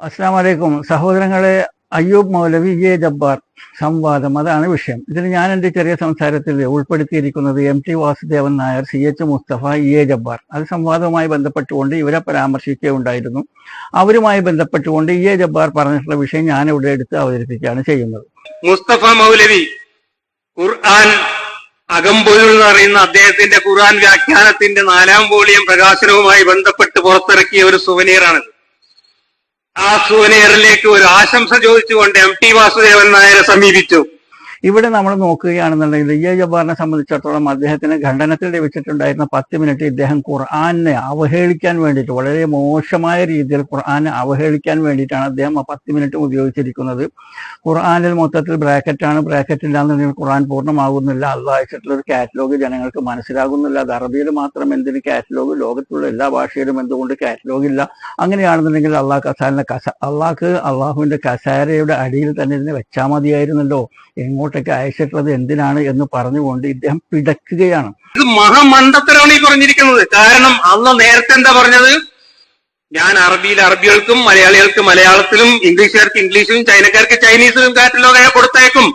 അസ്സാം വലൈക്കും സഹോദരങ്ങളെ അയ്യൂബ് മൗലവി എ ജബ്ബാർ സംവാദം. അതാണ് വിഷയം. ഇതിൽ ഞാൻ എന്റെ ചെറിയ സംസാരത്തിൽ ഉൾപ്പെടുത്തിയിരിക്കുന്നത് M T Vasudevan Nair C H Mustafa E A Jabbar. അത് സംവാദവുമായി ബന്ധപ്പെട്ടുകൊണ്ട് ഇവരെ പരാമർശിക്കുകയുണ്ടായിരുന്നു. അവരുമായി ബന്ധപ്പെട്ടുകൊണ്ട് ഇ എ ജബ്ബാർ പറഞ്ഞിട്ടുള്ള വിഷയം ഞാൻ ഇവിടെ എടുത്ത് അവതരിപ്പിക്കുകയാണ് ചെയ്യുന്നത്. മുസ്തഫ മൗലവി ഖുർആൻ അകമ്പൊരുൾ എന്ന് പറയുന്ന അദ്ദേഹത്തിന്റെ ഖുർആൻ വ്യാഖ്യാനത്തിന്റെ നാലാം വോളിയം പ്രകാശനവുമായി ബന്ധപ്പെട്ട് പുറത്തിറക്കിയ ഒരു സുവനീറാണിത്. ആ സുവനീറിലേക്ക് ഒരു ആശംസ ചോദിച്ചുകൊണ്ട് എം ടി വാസുദേവൻ നായരെ സമീപിച്ചു. ഇവിടെ നമ്മൾ നോക്കുകയാണെന്നുണ്ടെങ്കിൽ ഇ ജബ്ബാറിനെ സംബന്ധിച്ചിടത്തോളം അദ്ദേഹത്തിന് ഖണ്ഡനത്തിൽ ലഭിച്ചിട്ടുണ്ടായിരുന്ന പത്ത് മിനിറ്റ് ഇദ്ദേഹം ഖുർആാനെ അവഹേളിക്കാൻ വേണ്ടിയിട്ട് വളരെ മോശമായ രീതിയിൽ ഖുർആാനെ അവഹേളിക്കാൻ വേണ്ടിയിട്ടാണ് അദ്ദേഹം ആ പത്ത് മിനിറ്റ് ഉപയോഗിച്ചിരിക്കുന്നത്. ഖുർആാനിൽ മൊത്തത്തിൽ ബ്രാക്കറ്റാണ്. ബ്രാക്കറ്റ് ഇല്ലാന്നുണ്ടെങ്കിൽ ഖുർആൻ പൂർണമാകുന്നില്ല. അള്ളാഹ് അയച്ചിട്ടുള്ള ഒരു കാറ്റലോഗ് ജനങ്ങൾക്ക് മനസ്സിലാകുന്നില്ല. അത് അറബിയിൽ മാത്രം എന്തിന് കാറ്റലോഗ്? ലോകത്തുള്ള എല്ലാ ഭാഷയിലും എന്തുകൊണ്ട് കാറ്റലോഗ് ഇല്ല? അങ്ങനെയാണെന്നുണ്ടെങ്കിൽ അള്ളാഹ് കസാലിന്റെ കസ അള്ളാഹ്ക്ക് അള്ളാഹുവിന്റെ കസാരയുടെ അടിയിൽ തന്നെ ഇതിനെ വെച്ചാൽ മതിയായിരുന്നല്ലോ. എങ്ങോട്ടൊക്കെ അയച്ചിട്ടുള്ളത് എന്തിനാണ് എന്ന് പറഞ്ഞുകൊണ്ട് ഇദ്ദേഹം പിടക്കുകയാണ് ഇത് മഹാമണ്ഡത്തരമാണ് ഈ പറഞ്ഞിരിക്കുന്നത്. കാരണം അന്ന് നേരത്തെ എന്താ പറഞ്ഞത്? ഞാൻ അറബിയിൽ അറബികൾക്കും മലയാളികൾക്ക് മലയാളത്തിലും ഇംഗ്ലീഷുകാർക്ക് ഇംഗ്ലീഷിലും ചൈനക്കാർക്ക് ചൈനീസിലും കാറ്റിലോ കൊടുത്തേക്കും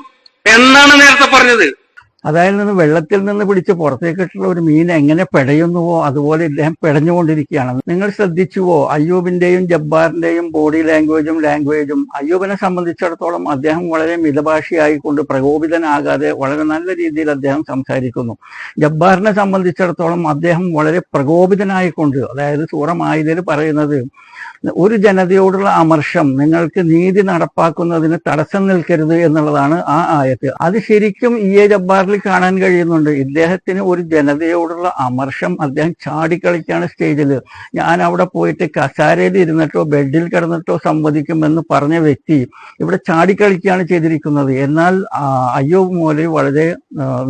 എന്നാണ് നേരത്തെ പറഞ്ഞത്. അതായത് നിന്ന് വെള്ളത്തിൽ നിന്ന് പിടിച്ച് പുറത്തേക്കിട്ടുള്ള ഒരു മീൻ എങ്ങനെ പിടയുന്നുവോ അതുപോലെ ഇദ്ദേഹം പിടഞ്ഞുകൊണ്ടിരിക്കുകയാണ്. നിങ്ങൾ ശ്രദ്ധിച്ചുവോ? അയ്യൂബിന്റെയും ജബ്ബാറിന്റെയും ബോഡി ലാംഗ്വേജും ലാംഗ്വേജും അയ്യൂബിനെ സംബന്ധിച്ചിടത്തോളം അദ്ദേഹം വളരെ മിതഭാഷയായിക്കൊണ്ട് പ്രകോപിതനാകാതെ വളരെ നല്ല രീതിയിൽ അദ്ദേഹം സംസാരിക്കുന്നു. ജബ്ബാറിനെ സംബന്ധിച്ചിടത്തോളം അദ്ദേഹം വളരെ പ്രകോപിതനായിക്കൊണ്ട് അതായത് സൂറമായതിൽ പറയുന്നത് ഒരു ജനതയോടുള്ള അമർഷം നിങ്ങൾക്ക് നീതി നടപ്പാക്കുന്നതിന് തടസ്സം നിൽക്കരുത് എന്നുള്ളതാണ് ആ ആയത്ത്. അത് ശരിക്കും ഇ എ ജബ്ബാറിൽ കാണാൻ കഴിയുന്നുണ്ട്. ഇദ്ദേഹത്തിന് ഒരു ജനതയോടുള്ള അമർഷം അദ്ദേഹം ചാടിക്കളിക്കാണ് സ്റ്റേജിൽ ഞാൻ അവിടെ പോയിട്ട് കസാരയിൽ ഇരുന്നിട്ടോ ബെഡിൽ കിടന്നിട്ടോ സംവദിക്കുമെന്ന് പറഞ്ഞ വ്യക്തി ഇവിടെ ചാടിക്കളിക്കുകയാണ് ചെയ്തിരിക്കുന്നത്. എന്നാൽ അയ്യൂബ് മൗലവി വളരെ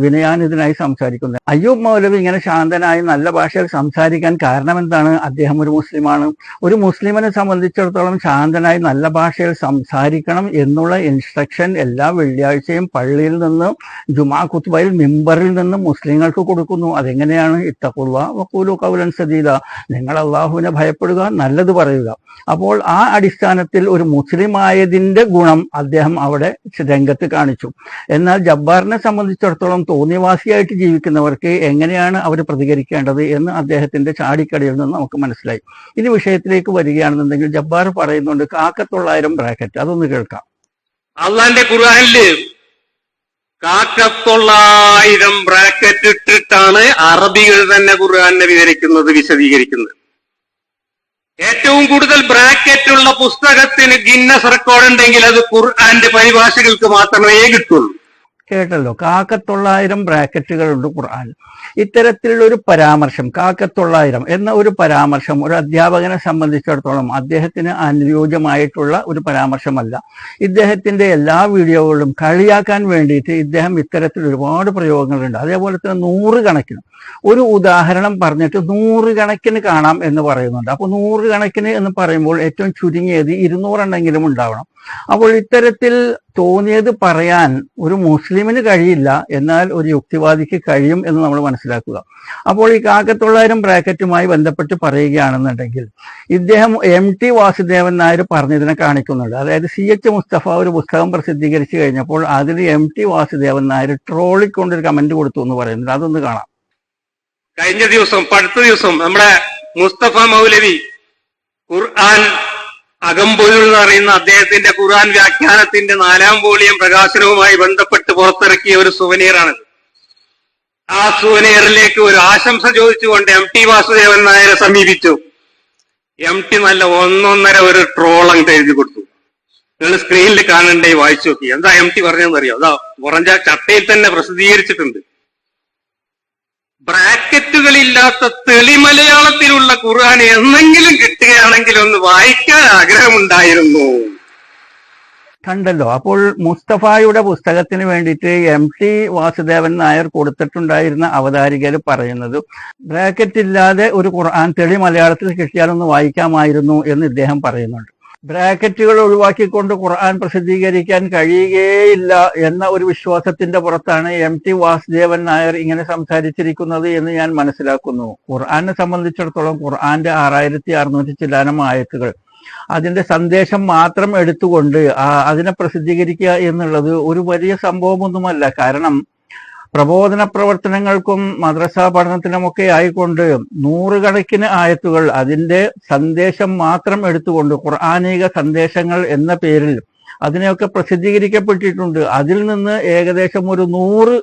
വിനയാനിതനായി സംസാരിക്കുന്നത് അയ്യൂബ് മൗലവി ഇങ്ങനെ ശാന്തനായി നല്ല ഭാഷയിൽ സംസാരിക്കാൻ കാരണം എന്താണ്? അദ്ദേഹം ഒരു മുസ്ലിമാണ്. ഒരു മുസ്ലിമിനെ സംബന്ധിച്ചിടത്തോളം ശാന്തനായി നല്ല ഭാഷയിൽ സംസാരിക്കണം എന്നുള്ള ഇൻസ്ട്രക്ഷൻ എല്ലാ വെള്ളിയാഴ്ചയും പള്ളിയിൽ നിന്ന് ജുമാ കുത്തുബയിൽ മിമ്പറിൽ നിന്ന് മുസ്ലിങ്ങൾക്ക് കൊടുക്കുന്നു. അതെങ്ങനെയാണ്? ഇത്തക്കുള്ള വക്കൂലു കൗലൻ സദീല നിങ്ങൾ അള്ളാഹുവിനെ ഭയപ്പെടുക നല്ലത് പറയുക. അപ്പോൾ ആ അടിസ്ഥാനത്തിൽ ഒരു മുസ്ലിം ആയതിന്റെ ഗുണം അദ്ദേഹം അവിടെ രംഗത്ത് കാണിച്ചു. എന്നാൽ ജബ്ബാറിനെ സംബന്ധിച്ചിടത്തോളം തോന്നിവാസിയായിട്ട് ജീവിക്കുന്നവർക്ക് എങ്ങനെയാണ് അവർ പ്രതികരിക്കേണ്ടത് എന്ന് അദ്ദേഹത്തിന്റെ ചാടിക്കടയിൽ നിന്ന് നമുക്ക് മനസ്സിലായി. ഇനി വിഷയത്തിലേക്ക് വരികയാണെന്നുണ്ടെങ്കിൽ ജബ്ബാർ പറയുന്നുണ്ട് കാക്കത്തൊള്ളായിരം ബ്രാക്കറ്റ് അതൊന്ന് കേൾക്കാം. അള്ളാന്റെ ഖുർആനിൽ കാക്കത്തൊള്ളായിരം ബ്രാക്കറ്റ് ഇട്ടിട്ടാണ് അറബികൾ തന്നെ ഖുർആാനെ വിവരിക്കുന്നത് വിശദീകരിക്കുന്നത്. ഏറ്റവും കൂടുതൽ ബ്രാക്കറ്റ് ഉള്ള പുസ്തകത്തിന് ഗിന്നസ് റെക്കോർഡ് ഉണ്ടെങ്കിൽ അത് ഖുർആന്റെ പരിഭാഷകൾക്ക് മാത്രമേ കിട്ടുള്ളൂ. കേട്ടല്ലോ. കാക്കത്തൊള്ളായിരം ബ്രാക്കറ്റുകളുണ്ട് ഖുർആൻ. ഇത്തരത്തിലുള്ള ഒരു പരാമർശം കാക്കത്തൊള്ളായിരം എന്ന ഒരു പരാമർശം ഒരു അധ്യാപകനെ സംബന്ധിച്ചിടത്തോളം അദ്ദേഹത്തിന് അനുയോജ്യമായിട്ടുള്ള ഒരു പരാമർശമല്ല. ഇദ്ദേഹത്തിന്റെ എല്ലാ വീഡിയോകളിലും കളിയാക്കാൻ വേണ്ടിയിട്ട് ഇദ്ദേഹം ഇത്തരത്തിൽ ഒരുപാട് പ്രയോഗങ്ങളുണ്ട്. അതേപോലെ തന്നെ നൂറുകണക്കിന്. ഒരു ഉദാഹരണം പറഞ്ഞിട്ട് നൂറുകണക്കിന് കാണാം എന്ന് പറയുന്നുണ്ട്. അപ്പൊ നൂറുകണക്കിന് എന്ന് പറയുമ്പോൾ ഏറ്റവും ചുരുങ്ങിയത് ഇരുന്നൂറെണ്ണെങ്കിലും ഉണ്ടാവണം. അപ്പോൾ ഇത്തരത്തിൽ തോന്നിയത് പറയാൻ ഒരു മുസ്ലിമിന് കഴിയില്ല എന്നാൽ ഒരു യുക്തിവാദിക്ക് കഴിയും എന്ന് നമ്മൾ മനസ്സിലാക്കുക. അപ്പോൾ ഈ കാക്കത്തൊള്ളായിരം ബ്രാക്കറ്റുമായി ബന്ധപ്പെട്ട് പറയുകയാണെന്നുണ്ടെങ്കിൽ ഇദ്ദേഹം എം ടി വാസുദേവൻ നായർ പറഞ്ഞതിനെ കാണിക്കുന്നുണ്ട്. അതായത് സി എച്ച് മുസ്തഫ ഒരു പുസ്തകം പ്രസിദ്ധീകരിച്ചു കഴിഞ്ഞപ്പോൾ അതിൽ എം ടി വാസുദേവൻ നായർ ട്രോളിക്കൊണ്ടൊരു കമന്റ് കൊടുത്തു എന്ന് പറയുന്നുണ്ട്. അതൊന്ന് കാണാം. കഴിഞ്ഞ ദിവസം അടുത്ത ദിവസം നമ്മുടെ മുസ്തഫ മൗലവി ഖുർആൻ അകമ്പൊരുൾ എന്ന് പറയുന്ന അദ്ദേഹത്തിന്റെ ഖുർആൻ വ്യാഖ്യാനത്തിന്റെ നാലാം വോളിയം പ്രകാശനവുമായി ബന്ധപ്പെട്ട് പുറത്തിറക്കിയ ഒരു സുവനീറാണിത്. ആ സുവനീറിലേക്ക് ഒരു ആശംസ ചോദിച്ചുകൊണ്ട് എം ടി വാസുദേവൻ നായരെ സമീപിച്ചു. എം ടി നല്ല ഒന്നൊന്നര ഒരു ട്രോൾ അങ്ങോട്ട് എഴുതി കൊടുത്തു. നിങ്ങൾ സ്ക്രീനിൽ കാണണ്ടേ വായിച്ചു നോക്കി. എന്താ എം ടി പറഞ്ഞതെന്ന് അറിയോ അതാ കുറഞ്ഞ ചട്ടയിൽ തന്നെ പ്രസിദ്ധീകരിച്ചിട്ടുണ്ട്. ബ്രാക്കറ്റുകളില്ലാത്ത തെളി മലയാളത്തിലുള്ള ഖുർആൻ എന്നെങ്കിലും കിട്ടുകയാണെങ്കിൽ ഒന്ന് വായിക്കാൻ ആഗ്രഹമുണ്ടായിരുന്നു. കണ്ടല്ലോ. അപ്പോൾ മുസ്തഫായുടെ പുസ്തകത്തിന് വേണ്ടിയിട്ട് എം ടി വാസുദേവൻ നായർ കൊടുത്തിട്ടുണ്ടായിരുന്ന അവതാരികർ പറയുന്നത് ബ്രാക്കറ്റ് ഇല്ലാതെ ഒരു ഖുർആൻ തെളി മലയാളത്തിൽ കിട്ടിയാലൊന്ന് വായിക്കാമായിരുന്നു എന്ന് ഇദ്ദേഹം പറയുന്നുണ്ട്. ബ്രാക്കറ്റുകൾ ഒഴിവാക്കിക്കൊണ്ട് ഖുർആൻ പ്രസിദ്ധീകരിക്കാൻ കഴിയുകയില്ല എന്ന ഒരു വിശ്വാസത്തിന്റെ പുറത്താണ് എം ടി വാസുദേവൻ നായർ ഇങ്ങനെ സംസാരിച്ചിരിക്കുന്നത് എന്ന് ഞാൻ മനസ്സിലാക്കുന്നു. ഖുർആനെ സംബന്ധിച്ചിടത്തോളം ഖുർആന്റെ ആറായിരത്തി അറുന്നൂറ്റി ചില്ലാനം ആയത്തുകൾ. അതിന്റെ സന്ദേശം മാത്രം എടുത്തുകൊണ്ട് അതിനെ പ്രസിദ്ധീകരിക്കുക എന്നുള്ളത് ഒരു വലിയ സംഭവമൊന്നുമല്ല. കാരണം പ്രബോധന പ്രവർത്തനങ്ങൾക്കും മദ്രസ പഠനത്തിനുമൊക്കെ ആയിക്കൊണ്ട് നൂറുകണക്കിന് ആയത്തുകൾ അതിന്റെ സന്ദേശം മാത്രം എടുത്തുകൊണ്ട് ഖുർആാനിക സന്ദേശങ്ങൾ എന്ന പേരിൽ അതിനെയൊക്കെ പ്രസിദ്ധീകരിക്കപ്പെട്ടിട്ടുണ്ട്. അതിൽ നിന്ന് ഏകദേശം ഒരു നൂറ്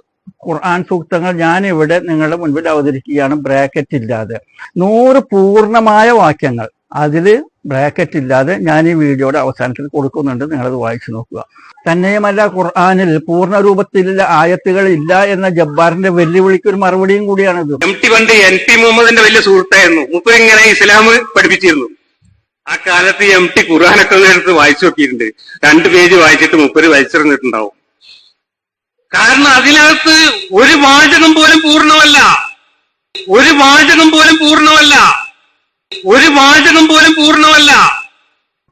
ഖുർആൻ സൂക്തങ്ങൾ ഞാൻ ഇവിടെ നിങ്ങളുടെ മുൻപിൽ അവതരിക്കുകയാണ്. ബ്രാക്കറ്റ് ഇല്ലാതെ നൂറ് പൂർണമായ വാക്യങ്ങൾ. അതിൽ ബ്രാക്കറ്റ് ഇല്ലാതെ ഞാൻ ഈ വീഡിയോയുടെ അവസാനത്തിൽ കൊടുക്കുന്നുണ്ട്. നിങ്ങളത് വായിച്ചു നോക്കുക. തന്നെയുമല്ല ഖുർആാനിൽ പൂർണ രൂപത്തിലുള്ള ആയത്തുകൾ ഇല്ല എന്ന ജബ്ബാറിന്റെ വെല്ലുവിളിക്ക് ഒരു മറുപടിയും കൂടിയാണിത്. എം ടി പണ്ട് എൻ പി മുഹമ്മദിന്റെ വലിയ സുഹൃത്തായിരുന്നു. മുപ്പത് ഇങ്ങനെ ഇസ്ലാം പഠിപ്പിച്ചിരുന്നു. ആ കാലത്ത് എം ടി ഖുർആാനൊക്കെ എടുത്ത് വായിച്ചു നോക്കിയിട്ടുണ്ട്. രണ്ട് പേജ് വായിച്ചിട്ട് മുപ്പര് വലിച്ചെറിഞ്ഞിട്ടുണ്ടാവും കാരണം അതിനകത്ത് ഒരു വാചകം പോലും പൂർണമല്ല. ഒരു വാചകം പോലും പൂർണമല്ല. ഒരു വാചകം പോലും പൂർണമല്ല.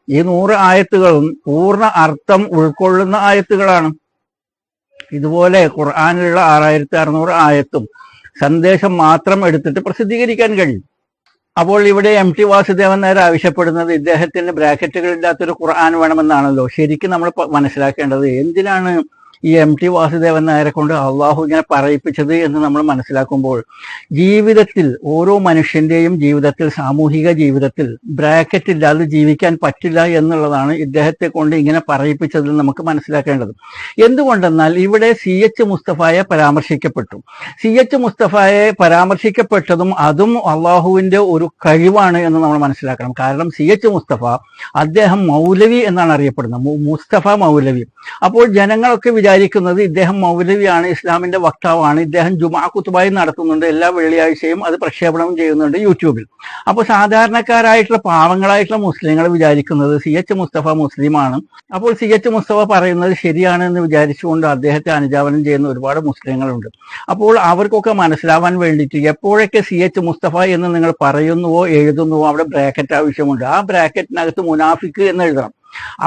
ഈ നൂറ് ആയത്തുകളും പൂർണ അർത്ഥം ഉൾക്കൊള്ളുന്ന ആയത്തുകളാണ്. ഇതുപോലെ ഖുർആാനിലുള്ള ആറായിരത്തി അറുന്നൂറ് ആയത്തും സന്ദേശം മാത്രം എടുത്തിട്ട് പ്രസിദ്ധീകരിക്കാൻ കഴിയും. അപ്പോൾ ഇവിടെ എം ടി വാസുദേവൻ നേരെ ആവശ്യപ്പെടുന്നത് ഇദ്ദേഹത്തിന് ബ്രാക്കറ്റുകൾ ഇല്ലാത്തൊരു ഖുർആൻ വേണമെന്നാണല്ലോ. ശരിക്കും നമ്മൾ മനസ്സിലാക്കേണ്ടത് എന്തിനാണ് ഈ എം ടി വാസുദേവൻ നായരെ കൊണ്ട് അള്ളാഹു ഇങ്ങനെ പറയിപ്പിച്ചത് എന്ന് നമ്മൾ മനസ്സിലാക്കുമ്പോൾ ജീവിതത്തിൽ ഓരോ മനുഷ്യന്റെയും ജീവിതത്തിൽ സാമൂഹിക ജീവിതത്തിൽ ബ്രാക്കറ്റ് ഇല്ലാതെ ജീവിക്കാൻ പറ്റില്ല എന്നുള്ളതാണ് ഇദ്ദേഹത്തെ കൊണ്ട് ഇങ്ങനെ പറയിപ്പിച്ചതിൽ നമുക്ക് മനസ്സിലാക്കേണ്ടത്. എന്തുകൊണ്ടെന്നാൽ ഇവിടെ സി എച്ച് മുസ്തഫയെ പരാമർശിക്കപ്പെട്ടു. സി എച്ച് മുസ്തഫയെ പരാമർശിക്കപ്പെട്ടതും അതും അള്ളാഹുവിന്റെ ഒരു കഴിവാണ് എന്ന് നമ്മൾ മനസ്സിലാക്കണം. കാരണം സി എച്ച് മുസ്തഫ അദ്ദേഹം മൗലവി എന്നാണ് അറിയപ്പെടുന്നത്. മുസ്തഫ മൗലവി. അപ്പോൾ ജനങ്ങളൊക്കെ വിചാരിക്കുന്നത് ഇദ്ദേഹം മൗലവിയാണ് ഇസ്ലാമിന്റെ വക്താവാണ്. ഇദ്ദേഹം ജുമാ കുത്തുബായി നടത്തുന്നുണ്ട് എല്ലാ വെള്ളിയാഴ്ചയും അത് പ്രക്ഷേപണം ചെയ്യുന്നുണ്ട് യൂട്യൂബിൽ. അപ്പോൾ സാധാരണക്കാരായിട്ടുള്ള പാവങ്ങളായിട്ടുള്ള മുസ്ലിങ്ങൾ വിചാരിക്കുന്നത് സി എച്ച് മുസ്തഫ മുസ്ലിമാണ്. അപ്പോൾ സി എച്ച് മുസ്തഫ പറയുന്നത് ശരിയാണ് എന്ന് വിചാരിച്ചുകൊണ്ട് അദ്ദേഹത്തെ അനുജാപനം ചെയ്യുന്ന ഒരുപാട് മുസ്ലിങ്ങളുണ്ട്. അപ്പോൾ അവർക്കൊക്കെ മനസ്സിലാവാൻ വേണ്ടിയിട്ട് എപ്പോഴൊക്കെ സി എച്ച് മുസ്തഫ എന്ന് നിങ്ങൾ പറയുന്നുവോ എഴുതുന്നുവോ അവിടെ ബ്രാക്കറ്റ് ആവശ്യമുണ്ട്. ആ ബ്രാക്കറ്റിനകത്ത് മുനാഫിക്ക് എന്ന് എഴുതണം.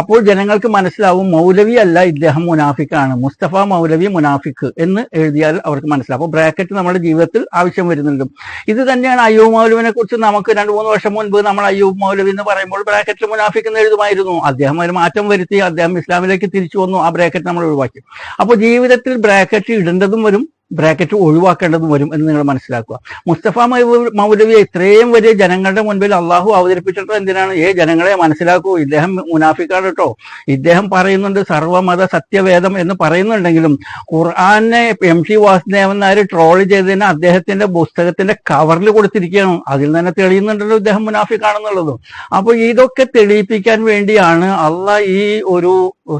അപ്പോൾ ജനങ്ങൾക്ക് മനസ്സിലാവും മൗലവി അല്ല ഇദ്ദേഹം മുനാഫിക്കാണ്. മുസ്തഫ മൗലവി മുനാഫിക്ക് എന്ന് എഴുതിയാൽ അവർക്ക് മനസ്സിലാവും. അപ്പോൾ ബ്രാക്കറ്റ് നമ്മുടെ ജീവിതത്തിൽ ആവശ്യം വരുന്നുണ്ട്. ഇത് തന്നെയാണ് അയ്യൂബ് മൗലവിനെ കുറിച്ച് നമുക്ക് രണ്ട് മൂന്ന് വർഷം മുൻപ് നമ്മൾ അയ്യൂബ് മൗലവി എന്ന് പറയുമ്പോൾ ബ്രാക്കറ്റിൽ മുനാഫിക്ക് എന്ന് എഴുതുമായിരുന്നു. അദ്ദേഹം ഒരു മാറ്റം വരുത്തി അദ്ദേഹം ഇസ്ലാമിലേക്ക് തിരിച്ചു വന്നു. ആ ബ്രാക്കറ്റ് നമ്മൾ ഒഴിവാക്കി. അപ്പോൾ ജീവിതത്തിൽ ബ്രാക്കറ്റ് ഇടേണ്ടതും വരും. ബ്രാക്കറ്റ് ഒഴിവാക്കേണ്ടതും വരും എന്ന് നിങ്ങൾ മനസ്സിലാക്കുക. മുസ്തഫ മൗലവിയെ ഇത്രയും വലിയ ജനങ്ങളുടെ മുൻപിൽ അള്ളാഹു അവതരിപ്പിച്ചിട്ട് എന്തിനാണ്? ഏ ജനങ്ങളെ മനസ്സിലാക്കൂ. ഇദ്ദേഹം മുനാഫിക്കാണ് കേട്ടോ. ഇദ്ദേഹം പറയുന്നുണ്ട് സർവമത സത്യവേദം എന്ന് പറയുന്നുണ്ടെങ്കിലും ഖുർആാനെ M T Vasudevan Nair troll ചെയ്തതിന് അദ്ദേഹത്തിന്റെ പുസ്തകത്തിന്റെ കവറിൽ കൊടുത്തിരിക്കുകയാണ്. അതിൽ തന്നെ തെളിയുന്നുണ്ടല്ലോ ഇദ്ദേഹം മുനാഫിക്കാണെന്നുള്ളത്. അപ്പോൾ ഇതൊക്കെ തെളിയിപ്പിക്കാൻ വേണ്ടിയാണ് അള്ള ഈ ഒരു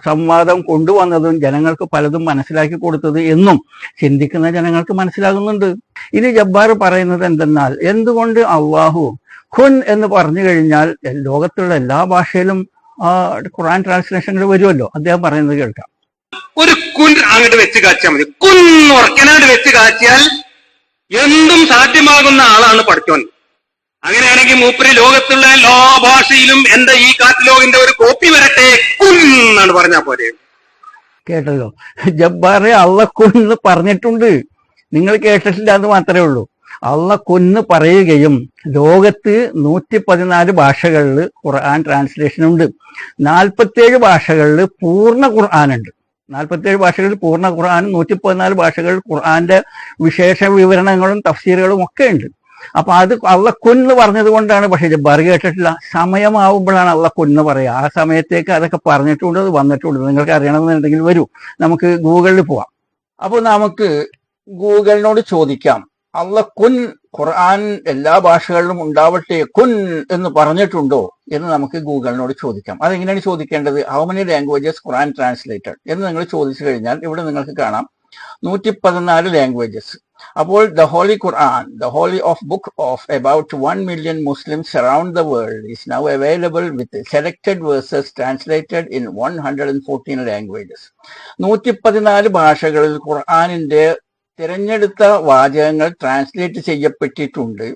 സംവാദം കൊണ്ടുവന്നതും ജനങ്ങൾക്ക് പലതും മനസ്സിലാക്കി കൊടുത്തത് എന്നും ചിന്തിക്കുന്ന ജനങ്ങൾക്ക് മനസ്സിലാകുന്നുണ്ട്. ഇനി ജബ്ബാർ പറയുന്നത് എന്തെന്നാൽ എന്തുകൊണ്ട് അള്ളാഹു ഖുൻ എന്ന് പറഞ്ഞു കഴിഞ്ഞാൽ ലോകത്തുള്ള എല്ലാ ഭാഷയിലും ഖുറാൻ ട്രാൻസ്ലേഷനിൽ വരുമല്ലോ? അദ്ദേഹം പറയുന്നത് കേൾക്കാം. ഒരു കുൻ അങ്ങോട്ട് വെച്ച് കാച്ചാൽ മതി. കുൻ ഉറക്കനായിട്ട് വെച്ച് കാച്ചിയാൽ എന്തും സാധ്യമാകുന്ന ആളാണ് പഠിച്ചോൻ അങ്ങനെയാണെങ്കിൽ മൂപ്പര് ലോകത്തുള്ള എല്ലാ ഭാഷയിലും എന്റെ ഈ കാറ്റലോഗിന്റെ ഒരു കോപ്പി വരട്ടെ? എന്നാണ് പറഞ്ഞാ പോരെ. കേട്ടല്ലോ. ജബ്ബാറെ അള്ള കൊന്ന് പറഞ്ഞിട്ടുണ്ട്. നിങ്ങൾ കേട്ടിട്ടില്ല എന്ന് മാത്രമേ ഉള്ളൂ. അള്ള കൊന്ന് പറയുകയും ലോകത്ത് നൂറ്റി പതിനാല് ഭാഷകളിൽ ഖുർആൻ ട്രാൻസ്ലേഷൻ ഉണ്ട്. നാൽപ്പത്തേഴ് ഭാഷകളിൽ പൂർണ ഖുർആൻ ഉണ്ട്. നാൽപ്പത്തേഴ് ഭാഷകളിൽ പൂർണ ഖുർആാനും നൂറ്റി പതിനാല് ഭാഷകളിൽ ഖുർആന്റെ വിശേഷ വിവരണങ്ങളും തഫ്സീറുകളും ഒക്കെ ഉണ്ട്. അപ്പൊ അത് അള്ള കൊന്ന് പറഞ്ഞത് കൊണ്ടാണ് പക്ഷെ ജബ്ബാർ കേട്ടിട്ടില്ല. സമയമാവുമ്പോഴാണ് അള്ള കൊന്ന് പറയുക ആ സമയത്തേക്ക് അതൊക്കെ പറഞ്ഞിട്ടുണ്ട് അത് വന്നിട്ടുണ്ട്. നിങ്ങൾക്ക് അറിയണമെന്നുണ്ടെങ്കിൽ വരൂ. നമുക്ക് ഗൂഗിളിൽ പോവാം. അപ്പോൾ നമുക്ക് ഗൂഗിളിനോട് ചോദിക്കാം. അള്ള കുൻ ഖുർആൻ എല്ലാ ഭാഷകളിലും ഉണ്ടാവട്ടെ കുൻ എന്ന് പറഞ്ഞിട്ടുണ്ടോ എന്ന് നമുക്ക് ഗൂഗിളിനോട് ചോദിക്കാം. അതെങ്ങനെയാണ് ചോദിക്കേണ്ടത്? How many languages Quran translated എന്ന് നിങ്ങൾ ചോദിച്ചു കഴിഞ്ഞാൽ ഇവിടെ നിങ്ങൾക്ക് കാണാം. നൂറ്റി പതിനാല് ലാംഗ്വേജസ് അപ്പോൾ the holy Quran the holy of book of about one million Muslims around the world is now available with selected verses translated in one hundred and fourteen languages നൂറ്റി പതിനാല് ഭാഷകളിൽ ഖുർആാനിന്റെ തിരഞ്ഞെടുത്ത വാചകങ്ങൾ ട്രാൻസ്ലേറ്റ് ചെയ്യപ്പെട്ടിട്ടുണ്ട്.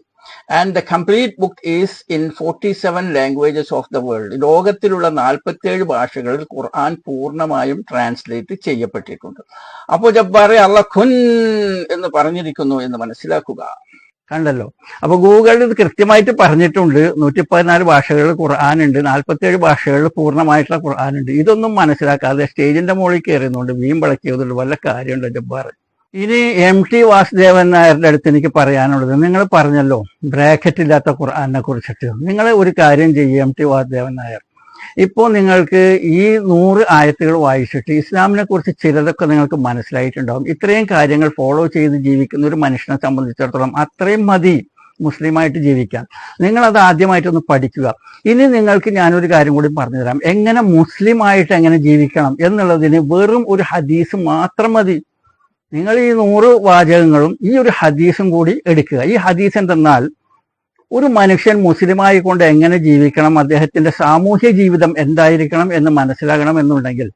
And the complete book is in forty seven languages of the world ലോകത്തിലുള്ള നാൽപ്പത്തേഴ് ഭാഷകളിൽ ഖുർആൻ പൂർണമായും ട്രാൻസ്ലേറ്റ് ചെയ്യപ്പെട്ടിട്ടുണ്ട്. അപ്പോൾ ജബ്ബാറെ അള്ള ഖുൻ എന്ന് പറഞ്ഞിരിക്കുന്നു എന്ന് മനസ്സിലാക്കുക. കണ്ടല്ലോ. അപ്പൊ ഗൂഗിളിൽ ഇത് കൃത്യമായിട്ട് പറഞ്ഞിട്ടുണ്ട്. നൂറ്റി പതിനാല് ഭാഷകളിൽ ഖുർആാനുണ്ട് നാൽപ്പത്തേഴ് ഭാഷകളിൽ പൂർണമായിട്ടുള്ള ഖുർആാനുണ്ട് ഇതൊന്നും മനസ്സിലാക്കാതെ സ്റ്റേജിന്റെ മുകളിൽ കയറുന്നുണ്ട് വീമ്പിളക്കിയതുള്ളൂ വല്ല കാര്യമുണ്ടോ ജബ്ബാർ? ഇനി എം ടി വാസുദേവൻ നായരുടെ അടുത്ത് എനിക്ക് പറയാനുള്ളത്. നിങ്ങൾ പറഞ്ഞല്ലോ ബ്രാക്കറ്റ് ഇല്ലാത്ത ഖുർആാനെ കുറിച്ചിട്ട്. നിങ്ങൾ ഒരു കാര്യം ചെയ്യും എം ടി വാസുദേവൻ നായർ. ഇപ്പോൾ നിങ്ങൾക്ക് ഈ നൂറ് ആയത്തുകൾ വായിച്ചിട്ട് ഇസ്ലാമിനെ കുറിച്ച് ചിലതൊക്കെ നിങ്ങൾക്ക് മനസ്സിലായിട്ടുണ്ടാവും. ഇത്രയും കാര്യങ്ങൾ ഫോളോ ചെയ്ത് ജീവിക്കുന്ന ഒരു മനുഷ്യനെ സംബന്ധിച്ചിടത്തോളം അത്രയും മതി. മുസ്ലിമായിട്ട് ജീവിക്കാൻ. നിങ്ങൾ അത് ആദ്യമായിട്ടൊന്ന് പഠിക്കുക. ഇനി നിങ്ങൾക്ക് ഞാനൊരു കാര്യം കൂടി പറഞ്ഞുതരാം. എങ്ങനെ മുസ്ലിമായിട്ട് എങ്ങനെ ജീവിക്കണം എന്നുള്ളതിന് വെറും ഒരു ഹദീസ് മാത്രം മതി. നിങ്ങൾ ഈ നൂറ് വാചകങ്ങളും ഈ ഒരു ഹദീസും കൂടി എടുക്കുക. ഈ ഹദീസ് എന്തെന്നാൽ ഒരു മനുഷ്യൻ മുസ്ലിമായി കൊണ്ട് എങ്ങനെ ജീവിക്കണം അദ്ദേഹത്തിന്റെ സാമൂഹ്യ ജീവിതം എന്തായിരിക്കണം എന്ന് മനസ്സിലാകണം എന്നുണ്ടെങ്കിൽ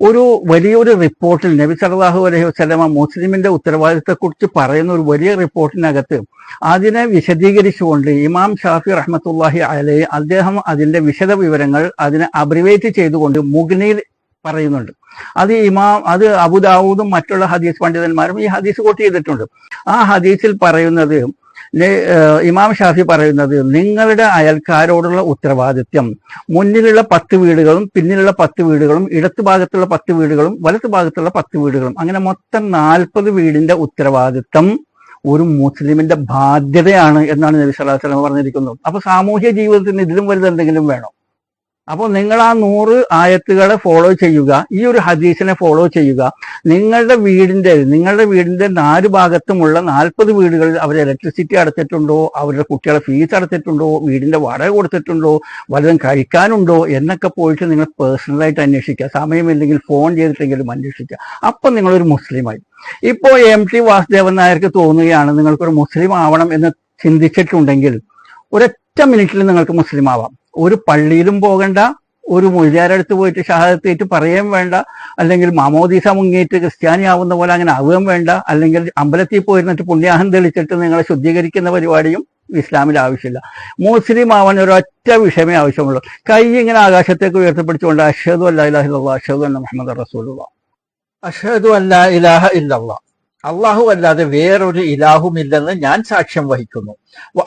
ഒരു വലിയൊരു റിപ്പോർട്ടിൽ നബി സലാഹു അലൈഹി വസല്ലമ മുസ്ലിമിന്റെ ഉത്തരവാദിത്തത്തെക്കുറിച്ച് പറയുന്ന ഒരു വലിയ റിപ്പോർട്ടിനകത്ത് അതിനെ വിശദീകരിച്ചുകൊണ്ട് ഇമാം ഷാഫി റഹ്മത്തുല്ലാഹി അലൈ അദ്ദേഹം അതിന്റെ വിശദ വിവരങ്ങൾ അതിനെ അബ്രിവേറ്റ് ചെയ്തുകൊണ്ട് മുഗ്നയിൽ പറയുന്നുണ്ട്. അത് ഇമാം അത് അബുദാവൂദും മറ്റുള്ള ഹദീസ് പണ്ഡിതന്മാരും ഈ ഹദീസ് കോട്ട് ചെയ്തിട്ടുണ്ട്. ആ ഹദീസിൽ പറയുന്നത് ഇമാം ഷാഫി പറയുന്നത് നിങ്ങളുടെ അയൽക്കാരോടുള്ള ഉത്തരവാദിത്യം മുന്നിലുള്ള പത്ത് വീടുകളും പിന്നിലുള്ള പത്ത് വീടുകളും ഇടത്ത് ഭാഗത്തുള്ള പത്ത് വീടുകളും വലത്ത് ഭാഗത്തുള്ള പത്ത് വീടുകളും അങ്ങനെ മൊത്തം നാൽപ്പത് വീടിന്റെ ഉത്തരവാദിത്വം ഒരു മുസ്ലിമിന്റെ ബാധ്യതയാണ് എന്നാണ് നബി സല്ലല്ലാഹു അലൈഹി വസല്ലം പറഞ്ഞിരിക്കുന്നത് അപ്പൊ സാമൂഹ്യ ജീവിതത്തിന് ഇതിലും വലുത് എന്തെങ്കിലും വേണം? അപ്പോൾ നിങ്ങൾ ആ നൂറ് ആയത്തുകളെ ഫോളോ ചെയ്യുക. ഈ ഒരു ഹദീസിനെ ഫോളോ ചെയ്യുക. നിങ്ങളുടെ വീടിന്റെ നിങ്ങളുടെ വീടിന്റെ നാല് ഭാഗത്തുമുള്ള നാൽപ്പത് വീടുകളിൽ അവർ ഇലക്ട്രിസിറ്റി അടച്ചിട്ടുണ്ടോ? അവരുടെ കുട്ടികളെ ഫീസ് അടച്ചിട്ടുണ്ടോ? വീടിന്റെ വാടക കൊടുത്തിട്ടുണ്ടോ? വല്ലതും കഴിക്കാനുണ്ടോ? എന്നൊക്കെ പോയിട്ട് നിങ്ങൾ പേഴ്സണലായിട്ട് അന്വേഷിക്കുക. സമയമില്ലെങ്കിൽ ഫോൺ ചെയ്തിട്ടെങ്കിലും അന്വേഷിക്കുക. അപ്പം നിങ്ങളൊരു മുസ്ലിമായി ഇപ്പോൾ എം ടി വാസുദേവൻ നായർക്ക് തോന്നുകയാണ് നിങ്ങൾക്കൊരു മുസ്ലിം ആവണം എന്ന് ചിന്തിച്ചിട്ടുണ്ടെങ്കിൽ ഒരൊറ്റ മിനിറ്റിൽ നിങ്ങൾക്ക് മുസ്ലിം ആവാം. ഒരു പള്ളിയിലും പോകണ്ട ഒരു മൊയ്യാരടുത്ത് പോയിട്ട് ഷഹാദത്തേറ്റ് പറയുകയും വേണ്ട അല്ലെങ്കിൽ മാമോദീസ മുങ്ങിയിട്ട് ക്രിസ്ത്യാനി ആവുന്ന പോലെ അങ്ങനെ ആവുകയും വേണ്ട അല്ലെങ്കിൽ അമ്പലത്തിൽ പോയിരുന്നിട്ട് പുണ്യാഹം തെളിച്ചിട്ട് നിങ്ങളെ ശുദ്ധീകരിക്കുന്ന പരിപാടിയും ഇസ്ലാമിൽ ആവശ്യമില്ല. മുസ്ലിം ആവാൻ ഒരൊറ്റ വിഷയമേ ആവശ്യമുള്ളൂ. കൈ ഇങ്ങനെ ആകാശത്തേക്ക് ഉയർത്തിപ്പിടിച്ചുകൊണ്ട് അഷദു അല്ലാ ഇലാഹ ഇല്ലല്ലാഹ് അഷദു അന്ന മുഹമ്മദ് റസൂലുള്ള. അഷദു അല്ലാ ഇലാഹ ഇല്ലല്ലാ. അള്ളാഹു അല്ലാതെ വേറൊരു ഇലാഹുമില്ലെന്ന് ഞാൻ സാക്ഷ്യം വഹിക്കുന്നു.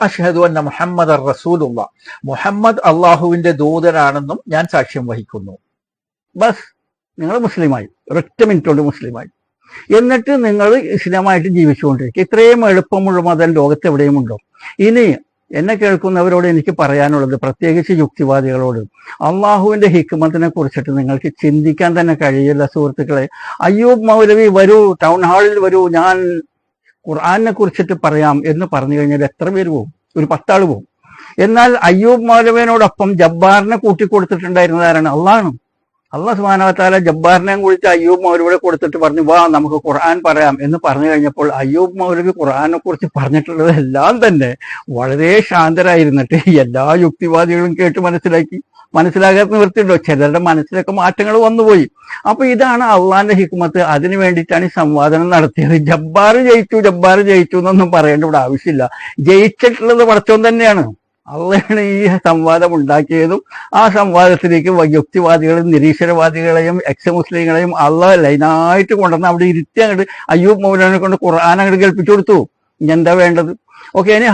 അഷഹദു അന്ന മുഹമ്മദ് റസൂലുള്ള. മുഹമ്മദ് അള്ളാഹുവിന്റെ ദൂതനാണെന്നും ഞാൻ സാക്ഷ്യം വഹിക്കുന്നു. ബസ് നിങ്ങൾ മുസ്ലിമായി. ഒരൊറ്റ മിനിറ്റ് കൊണ്ട് മുസ്ലിമായി. എന്നിട്ട് നിങ്ങൾ ഇസ്ലാമായിട്ട് ജീവിച്ചുകൊണ്ടിരിക്കുക. ഇത്രയും എളുപ്പമുള്ള മതം ലോകത്ത് എവിടെയും ഉണ്ടോ? ഇനി എന്നെ കേൾക്കുന്നവരോട് എനിക്ക് പറയാനുള്ളത് പ്രത്യേകിച്ച് യുക്തിവാദികളോട് അള്ളാഹുവിന്റെ ഹിക്മത്തിനെ കുറിച്ചിട്ട് നിങ്ങൾക്ക് ചിന്തിക്കാൻ തന്നെ കഴിയില്ല സുഹൃത്തുക്കളെ. അയ്യൂബ് മൗലവി വരൂ ടൗൺ ഹാളിൽ വരൂ ഞാൻ ഖുർആാനിനെ കുറിച്ചിട്ട് പറയാം എന്ന് പറഞ്ഞു കഴിഞ്ഞാൽ എത്ര പേര് പോകും ഒരു പത്താൾ പോകും എന്നാൽ അയ്യൂബ് മൗലവിനോടൊപ്പം ജബ്ബാറിനെ കൂട്ടിക്കൊടുത്തിട്ടുണ്ടായിരുന്നത് ആരാണ്? അള്ളാഹാണ്. അള്ളാഹ് സുബാനവത്താല ജബ്ബാറിനെയും കുറിച്ച് അയ്യൂബ് മൗലവിയെ കൊടുത്തിട്ട് പറഞ്ഞു വാ നമുക്ക് ഖുർആൻ പറയാം എന്ന് പറഞ്ഞു കഴിഞ്ഞപ്പോൾ അയ്യൂബ് മൗലവി ഖുർആനെ കുറിച്ച് പറഞ്ഞിട്ടുള്ളത് എല്ലാം തന്നെ വളരെ ശാന്തരായിരുന്നിട്ട് എല്ലാ യുക്തിവാദികളും കേട്ട് മനസ്സിലാക്കി മനസ്സിലാകാത്ത നിവൃത്തിയുണ്ടോ? ചിലരുടെ മനസ്സിലൊക്കെ മാറ്റങ്ങൾ വന്നുപോയി. അപ്പൊ ഇതാണ് അള്ളാന്റെ ഹിക്മത്ത്. അതിനു വേണ്ടിയിട്ടാണ് ഈ സംവാദനം നടത്തിയത്. ജബ്ബാർ ജയിച്ചു ജബ്ബാർ ജയിച്ചു എന്നൊന്നും പറയേണ്ട ഇവിടെ ആവശ്യമില്ല. ജയിച്ചിട്ടുള്ളത് പടച്ചോൻ തന്നെയാണ്. അള്ളയാണ് ഈ സംവാദം ഉണ്ടാക്കിയതും ആ സംവാദത്തിലേക്ക് യുക്തിവാദികളെയും നിരീശ്വരവാദികളെയും എക്സ് മുസ്ലിങ്ങളെയും അള്ള ലൈനായിട്ട് കൊണ്ടുവന്ന് അവിടെ ഇരുത്തി അങ്ങോട്ട് അയ്യൂബ് മൗലാനെ കൊണ്ട് ഖുർആൻ അങ്ങോട്ട് കേൾപ്പിച്ചു കൊടുത്തു. എന്താ വേണ്ടത്? ഓക്കെ ഇനി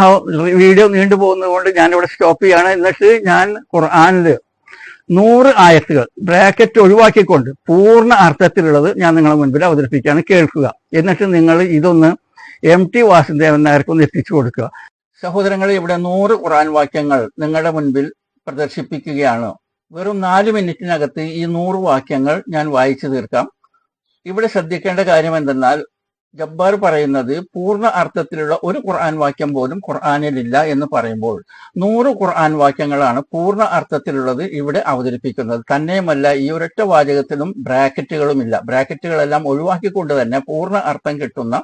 വീഡിയോ നീണ്ടു പോകുന്നത് കൊണ്ട് ഞാൻ ഇവിടെ സ്റ്റോപ്പ് ചെയ്യാണ്. എന്നിട്ട് ഞാൻ ഖുർആാനിൽ നൂറ് ആയത്തുകൾ ബ്രാക്കറ്റ് ഒഴിവാക്കിക്കൊണ്ട് പൂർണ അർത്ഥത്തിലുള്ളത് ഞാൻ നിങ്ങളുടെ മുൻപിൽ അവതരിപ്പിക്കുകയാണ്. കേൾക്കുക. എന്നിട്ട് നിങ്ങൾ ഇതൊന്ന് എം ടി വാസുദേവൻ നായർക്കൊന്ന് എത്തിച്ചു കൊടുക്കുക. സഹോദരങ്ങളെ ഇവിടെ നൂറ് ഖുറാൻ വാക്യങ്ങൾ നിങ്ങളുടെ മുൻപിൽ പ്രദർശിപ്പിക്കുകയാണ്. വെറും നാല് മിനിറ്റിനകത്ത് ഈ നൂറ് വാക്യങ്ങൾ ഞാൻ വായിച്ചു തീർക്കാം. ഇവിടെ ശ്രദ്ധിക്കേണ്ട കാര്യം എന്തെന്നാൽ ജബ്ബാർ പറയുന്നത് പൂർണ അർത്ഥത്തിലുള്ള ഒരു ഖുർആൻ വാക്യം പോലും ഖുർആാനിലില്ല എന്ന് പറയുമ്പോൾ നൂറ് ഖുർആൻ വാക്യങ്ങളാണ് പൂർണ അർത്ഥത്തിലുള്ളത് ഇവിടെ അവതരിപ്പിക്കുന്നത്. തന്നെയുമല്ല ഈ ഒരൊറ്റ വാചകത്തിലും ബ്രാക്കറ്റുകളുമില്ല ബ്രാക്കറ്റുകളെല്ലാം ഒഴിവാക്കിക്കൊണ്ട് തന്നെ പൂർണ അർത്ഥം കിട്ടുന്ന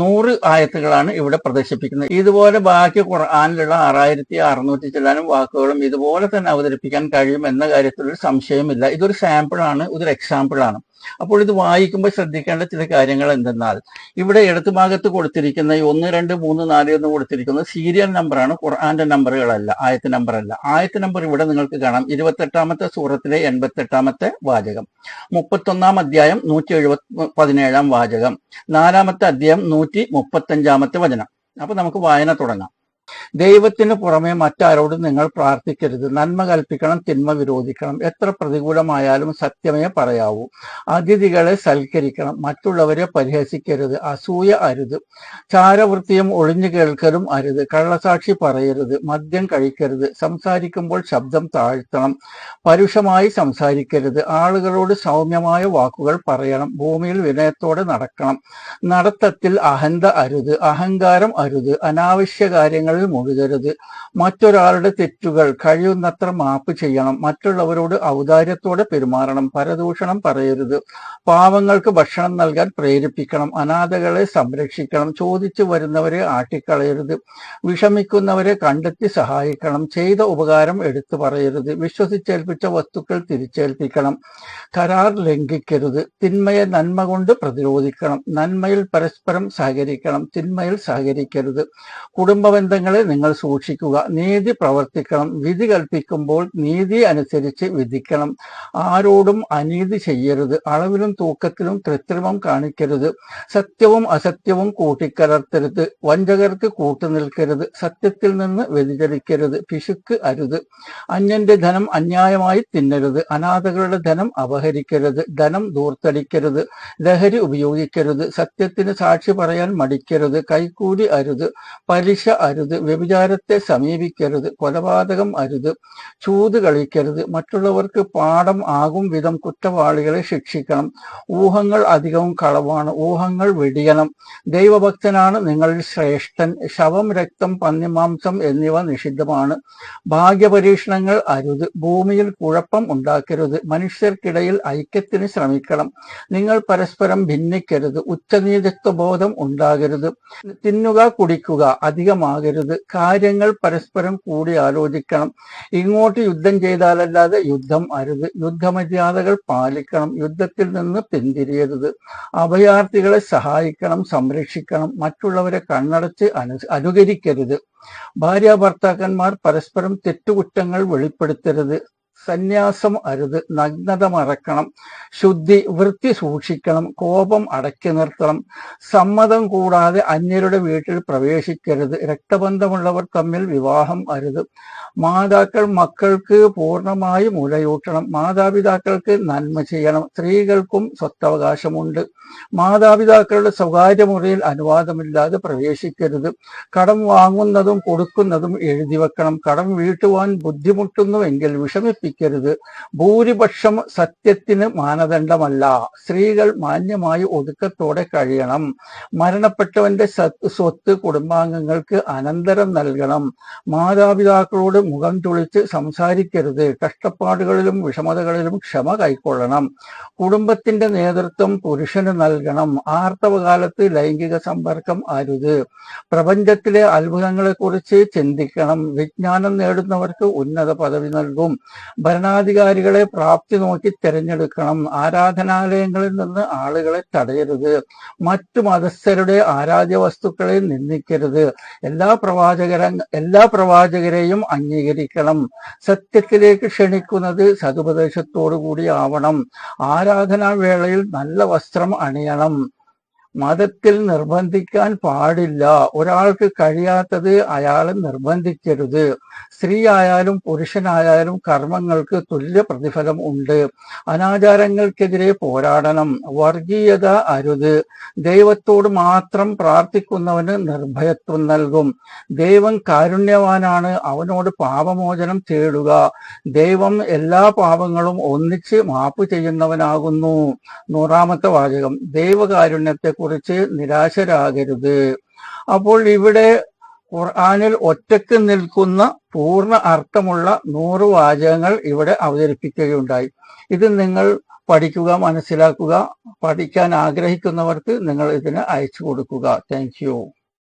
നൂറ് ആയത്തുകളാണ് ഇവിടെ പ്രദർശിപ്പിക്കുന്നത്. ഇതുപോലെ ബാക്കി ഖുർആാനിലുള്ള ആറായിരത്തി അറുന്നൂറ്റി ചില്ലാനും വാക്കുകളും ഇതുപോലെ തന്നെ അവതരിപ്പിക്കാൻ കഴിയും എന്ന കാര്യത്തിൽ ഒരു സംശയമില്ല ഇതൊരു സാമ്പിളാണ് ഇതൊരു എക്സാമ്പിൾ ആണ്. അപ്പോൾ ഇത് വായിക്കുമ്പോൾ ശ്രദ്ധിക്കേണ്ട ചില കാര്യങ്ങൾ എന്തെന്നാൽ ഇവിടെ ഇടതു ഭാഗത്ത് കൊടുത്തിരിക്കുന്ന ഈ ഒന്ന് രണ്ട് മൂന്ന് നാല് എന്ന് കൊടുത്തിരിക്കുന്നത് സീരിയൽ നമ്പറാണ് ഖുർആന്റെ നമ്പറുകളല്ല ആയത്ത് നമ്പർ അല്ല. ആയത്ത് നമ്പർ ഇവിടെ നിങ്ങൾക്ക് കാണാം. ഇരുപത്തെട്ടാമത്തെ സൂറത്തിലെ എൺപത്തെട്ടാമത്തെ വാചകം. മുപ്പത്തൊന്നാം അധ്യായം നൂറ്റി എഴുപത്തി പതിനേഴാം വാചകം. നാലാമത്തെ അധ്യായം നൂറ്റി മുപ്പത്തഞ്ചാമത്തെ വചനം. അപ്പൊ നമുക്ക് വായന തുടങ്ങാം. ദൈവത്തിന് പുറമെ മറ്റാരോടും നിങ്ങൾ പ്രാർത്ഥിക്കരുത്. നന്മ കൽപ്പിക്കണം തിന്മ വിരോധിക്കണം. എത്ര പ്രതികൂലമായാലും സത്യമേ പറയാവൂ. അതിഥികളെ സൽക്കരിക്കണം മറ്റുള്ളവരെ പരിഹസിക്കരുത് അസൂയ അരുത് ചാരവൃത്തിയും ഒളിഞ്ഞു കേൾക്കലും അരുത് കള്ളസാക്ഷി പറയരുത് മദ്യം കഴിക്കരുത് സംസാരിക്കുമ്പോൾ ശബ്ദം താഴ്ത്തണം പരുഷമായി സംസാരിക്കരുത് ആളുകളോട് സൗമ്യമായ വാക്കുകൾ പറയണം ഭൂമിയിൽ വിനയത്തോടെ നടക്കണം നടത്തത്തിൽ അഹന്ത അരുത് അഹങ്കാരം അരുത് അനാവശ്യ കാര്യങ്ങളിൽ മുഴുകരുത് മറ്റൊരാളുടെ തെറ്റുകൾ കഴിയുന്നത്ര മാപ്പ് ചെയ്യണം. മറ്റുള്ളവരോട് ഔദാര്യത്തോടെ പെരുമാറണം. പരദൂഷണം പറയരുത്. പാവങ്ങൾക്ക് ഭക്ഷണം നൽകാൻ പ്രേരിപ്പിക്കണം. അനാഥകളെ സംരക്ഷിക്കണം. ചോദിച്ചു വരുന്നവരെ ആട്ടിക്കളയരുത്. വിഷമിക്കുന്നവരെ കണ്ടെത്തി സഹായിക്കണം. ചെയ്ത ഉപകാരം എടുത്തു പറയരുത്. വിശ്വസിച്ചേൽപ്പിച്ച വസ്തുക്കൾ തിരിച്ചേൽപ്പിക്കണം. കരാർ ലംഘിക്കരുത്. തിന്മയെ നന്മ കൊണ്ട് പ്രതിരോധിക്കണം. നന്മയിൽ പരസ്പരം സഹകരിക്കണം. തിന്മയിൽ സഹകരിക്കരുത്. കുടുംബ ബന്ധങ്ങളെ നിങ്ങൾ സൂക്ഷിക്കുക. നീതി പ്രവർത്തിക്കണം. വിധി കൽപ്പിക്കുമ്പോൾ നീതി അനുസരിച്ച് വിധിക്കണം. ആരോടും അനീതി ചെയ്യരുത്. അളവിലും തൂക്കത്തിലും കൃത്രിമം കാണിക്കരുത്. സത്യവും അസത്യവും കൂട്ടിക്കലർത്തരുത്. വഞ്ചകർക്ക് കൂട്ടുനിൽക്കരുത് സത്യത്തിൽ നിന്ന് വ്യതിചലിക്കരുത്. പിശുക്ക് അരുത്. അന്യന്റെ ധനം അന്യായമായി തിന്നരുത്. അനാഥകളുടെ ധനം അപഹരിക്കരുത്. ധനം ദൂർത്തടിക്കരുത്. ലഹരി ഉപയോഗിക്കരുത്. സത്യത്തിന് സാക്ഷി പറയാൻ മടിക്കരുത്. കൈക്കൂലി അരുത്. പലിശ അരുത്. വ്യഭിചാരത്തെ സമീപിക്കരുത്. കൊലപാതകം അരുത്. ചൂത് കളിക്കരുത്. മറ്റുള്ളവർക്ക് പാഠം ആകും വിധം കുറ്റവാളികളെ ശിക്ഷിക്കണം. ഊഹങ്ങൾ അധികവും കളവാണ്. ഊഹങ്ങൾ വെടിയണം. ദൈവഭക്തനാണ് നിങ്ങളിൽ ശ്രേഷ്ഠൻ. ശവം രക്തം പന്നിമാംസം എന്നിവ നിഷിദ്ധമാണ്. ഭാഗ്യപരീക്ഷണങ്ങൾ അരുത്. ഭൂമിയിൽ കുഴപ്പം ഉണ്ടാക്കരുത്. മനുഷ്യർക്കിടയിൽ ഐക്യത്തിന് ശ്രമിക്കണം. നിങ്ങൾ പരസ്പരം ഭിന്നിക്കരുത്. ഉച്ചനീതിത്വ ബോധം ഉണ്ടാകരുത്. തിന്നുക കുടിക്കുക അധികമാകരുത്. കാര്യങ്ങൾ പരസ്പരം കൂടി ആലോചിക്കണം. ഇങ്ങോട്ട് യുദ്ധം ചെയ്താലല്ലാതെ യുദ്ധം അരുത്. യുദ്ധമര്യാദകൾ പാലിക്കണം. യുദ്ധത്തിൽ നിന്ന് പിന്തിരിയരുത്. അഭയാർത്ഥികളെ സഹായിക്കണം സംരക്ഷിക്കണം. മറ്റുള്ളവരെ കണ്ണടച്ച് അനു അനുകരിക്കരുത്. ഭാര്യ ഭർത്താക്കന്മാർ പരസ്പരം തെറ്റുകുറ്റങ്ങൾ വെളിപ്പെടുത്തരുത്. സന്യാസം അരുത് നഗ്നത മറക്കണം ശുദ്ധി വൃത്തി സൂക്ഷിക്കണം കോപം അടക്കി നിർത്തണം സമ്മതം കൂടാതെ അന്യരുടെ വീട്ടിൽ പ്രവേശിക്കരുത് രക്തബന്ധമുള്ളവർ തമ്മിൽ വിവാഹം അരുത് മാതാക്കൾ മക്കൾക്ക് പൂർണമായി മുലയൂട്ടണം മാതാപിതാക്കൾക്ക് നന്മ ചെയ്യണം സ്ത്രീകൾക്കും സ്വത്തവകാശമുണ്ട് മാതാപിതാക്കളുടെ സ്വകാര്യ മുറിയിൽ അനുവാദമില്ലാതെ പ്രവേശിക്കരുത് കടം വാങ്ങുന്നതും കൊടുക്കുന്നതും എഴുതി വെക്കണം കടം വീട്ടുവാൻ ബുദ്ധിമുട്ടുന്നുവെങ്കിൽ വിഷമിപ്പിക്കരുത് ഭൂരിപക്ഷം സത്യത്തിന് മാനദണ്ഡമല്ല. സ്ത്രീകൾ മാന്യമായി ഒതുക്കത്തോടെ കഴിയണം. മരണപ്പെട്ടവന്റെ സ്വത്ത് കുടുംബാംഗങ്ങൾക്ക് അനന്തരം നൽകണം. മാതാപിതാക്കളോട് മുഖം തുളിച്ച് സംസാരിക്കരുത്. കഷ്ടപ്പാടുകളിലും വിഷമതകളിലും ക്ഷമ കൈക്കൊള്ളണം. കുടുംബത്തിന്റെ നേതൃത്വം പുരുഷന് നൽകണം. ആർത്തവകാലത്ത് ലൈംഗിക സമ്പർക്കം അരുത്. പ്രപഞ്ചത്തിലെ അത്ഭുതങ്ങളെക്കുറിച്ച് ചിന്തിക്കണം. വിജ്ഞാനം നേടുന്നവർക്ക് ഉന്നത പദവി നൽകും. ഭരണാധികാരികളെ പ്രാപ്തി നോക്കി തിരഞ്ഞെടുക്കണം. ആരാധനാലയങ്ങളിൽ നിന്ന് ആളുകളെ തടയരുത്. മറ്റു മതസ്ഥരുടെ ആരാധ്യ വസ്തുക്കളെ നിന്ദിക്കരുത്. എല്ലാ പ്രവാചകര എല്ലാ പ്രവാചകരെയും അംഗീകരിക്കണം. സത്യത്തിലേക്ക് ക്ഷണിക്കുന്നത് സതുപദേശത്തോടു കൂടി ആവണം. ആരാധനാ വേളയിൽ നല്ല വസ്ത്രം അണിയണം. മതത്തിൽ നിർബന്ധിക്കാൻ പാടില്ല. ഒരാൾക്ക് കഴിയാത്തത് അയാളെ നിർബന്ധിക്കരുത്. സ്ത്രീ ആയാലും പുരുഷനായാലും കർമ്മങ്ങൾക്ക് തുല്യ പ്രതിഫലം ഉണ്ട്. അനാചാരങ്ങൾക്കെതിരെ പോരാടണം. വർഗീയത അരുത്. ദൈവത്തോട് മാത്രം പ്രാർത്ഥിക്കുന്നവന് നിർഭയത്വം നൽകും. ദൈവം കാരുണ്യവാനാണ്. അവനോട് പാപമോചനം തേടുക. ദൈവം എല്ലാ പാപങ്ങളും ഒന്നിച്ച് മാപ്പ് ചെയ്യുന്നവനാകുന്നു. നൂറാമത്തെ വാചകം. ദൈവകാരുണ്യത്തെ കുറിച്ച് നിരാശരാകരുത്. അപ്പോൾ ഇവിടെ ഖുർആാനിൽ ഒറ്റയ്ക്ക് നിൽക്കുന്ന പൂർണ അർത്ഥമുള്ള നൂറ് വാചകങ്ങൾ ഇവിടെ അവതരിപ്പിക്കുകയുണ്ടായി. ഇത് നിങ്ങൾ പഠിക്കുക മനസ്സിലാക്കുക പഠിക്കാൻ ആഗ്രഹിക്കുന്നവർക്ക് നിങ്ങൾ ഇതിന് അയച്ചു കൊടുക്കുക. താങ്ക്